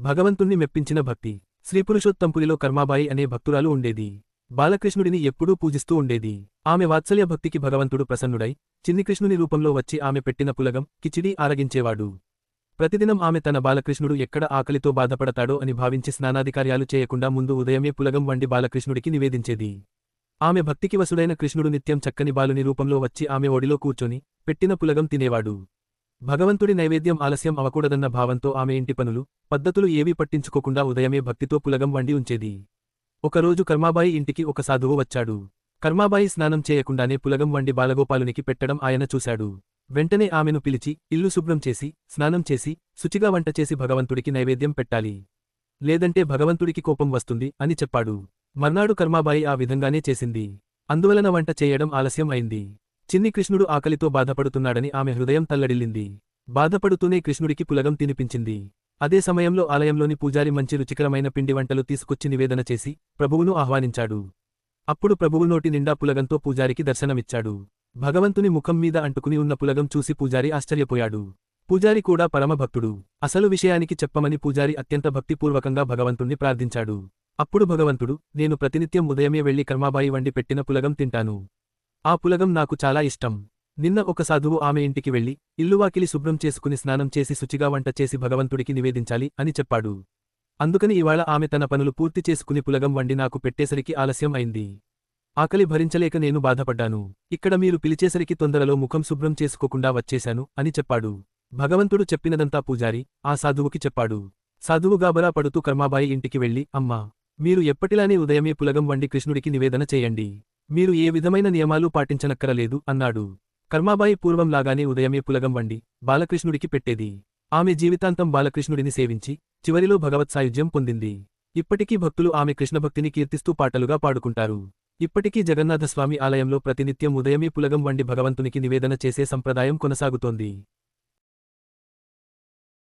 భగవంతుణ్ణి మెప్పించిన భక్తి. శ్రీపురుషోత్తంపురిలో కర్మాబాయి అనే భక్తురాలు ఉండేది. బాలకృష్ణుడిని ఎప్పుడూ పూజిస్తూ ఉండేది. ఆమె వాత్సల్య భక్తికి భగవంతుడు ప్రసన్నుడై చిన్నికృష్ణుని రూపంలో వచ్చి ఆమె పెట్టిన పులగం కిచిడీ ఆరగించేవాడు. ప్రతిదినం ఆమె తన బాలకృష్ణుడు ఎక్కడ ఆకలితో బాధపడతాడో అని భావించి స్నానాది కార్యాలు చేయకుండా ముందు ఉదయమే పులగం వండి బాలకృష్ణుడికి నివేదించేది. ఆమె భక్తికి వసుడైన కృష్ణుడు నిత్యం చక్కని బాలుని రూపంలో వచ్చి ఆమె ఒడిలో కూర్చొని పెట్టిన పులగం తినేవాడు. భగవంతుడి నైవేద్యం ఆలస్యం అవకూడదన్న భావంతో ఆమె ఇంటి పనులు పద్ధతులు ఏవీ పట్టించుకోకుండా ఉదయమే భక్తితో పులగం వండి ఉంచేది. ఒకరోజు కర్మాబాయి ఇంటికి ఒక సాధువు వచ్చాడు. కర్మాబాయి స్నానం చేయకుండానే పులగం వండి బాలగోపాలునికి పెట్టడం ఆయన చూశాడు. వెంటనే ఆమెను పిలిచి ఇల్లు శుభ్రం చేసి స్నానం చేసి శుచిగా వంట చేసి భగవంతుడికి నైవేద్యం పెట్టాలి. లేదంటే భగవంతుడికి కోపం వస్తుంది అని చెప్పాడు. మర్నాడు కర్మాబాయి ఆ విధంగానే చేసింది. అందువలన వంట చేయడం ఆలస్యం అయింది. చిన్ని కృష్ణుడు ఆకలితో బాధపడుతున్నాడని ఆమె హృదయం తల్లడిల్లింది. బాధపడుతూనే కృష్ణుడికి పులగం తినిపించింది. అదే సమయంలో ఆలయంలోని పూజారి మంచి రుచికరమైన పిండి వంటలు తీసుకొచ్చి నివేదన చేసి ప్రభువును ఆహ్వానించాడు. అప్పుడు ప్రభువు నోటి నిండా పులగంతో పూజారికి దర్శనమిచ్చాడు. భగవంతుని ముఖం మీద అంటుకుని ఉన్న పులగం చూసి పూజారి ఆశ్చర్యపోయాడు. పూజారి కూడా పరమభక్తుడు. అసలు విషయానికి చెప్పమని పూజారి అత్యంత భక్తిపూర్వకంగా భగవంతుణ్ణి ప్రార్థించాడు. అప్పుడు భగవంతుడు నేను ప్రతినిత్యం ఉదయమే వెళ్ళి కర్మాబాయి వండి పెట్టిన పులగం తింటాను. ఆ పులగం నాకు చాలా ఇష్టం. నిన్న ఒక సాధువు ఆమె ఇంటికి వెళ్ళి ఇల్లువాకిలి శుభ్రం చేసుకుని స్నానం చేసి శుచిగా వంట చేసి భగవంతుడికి నివేదించాలి అని చెప్పాడు. అందుకని ఇవాళ ఆమె తన పనులు పూర్తి చేసుకుని పులగం వండి నాకు పెట్టేసరికి ఆలస్యం అయింది. ఆకలి భరించలేక నేను బాధపడ్డాను. ఇక్కడ మీరు పిలిచేసరికి తొందరలో ముఖం శుభ్రం చేసుకోకుండా వచ్చేశాను అని చెప్పాడు. భగవంతుడు చెప్పినదంతా పూజారి ఆ సాధువుకి చెప్పాడు. సాధువు గాబరా పడుతూ కర్మాబాయి ఇంటికి వెళ్ళి అమ్మా మీరు ఎప్పటిలానే ఉదయమే పులగం వండి కృష్ణుడికి నివేదన చేయండి. మీరు ఏ విధమైన నియమాలు పాటించనక్కరలేదు అన్నాడు. కర్మాబాయి పూర్వంలాగానే ఉదయమే పులగం వండి బాలకృష్ణుడికి పెట్టేది. ఆమె జీవితాంతం బాలకృష్ణుడిని సేవించి చివరిలో భగవత్ సాయుధ్యం పొందింది. ఇప్పటికీ భక్తులు ఆమె కృష్ణభక్తిని కీర్తిస్తూ పాటలుగా పాడుకుంటారు. ఇప్పటికీ జగన్నాథస్వామి ఆలయంలో ప్రతినిత్యం ఉదయమే పులగం వండి భగవంతునికి నివేదన చేసే సంప్రదాయం కొనసాగుతోంది.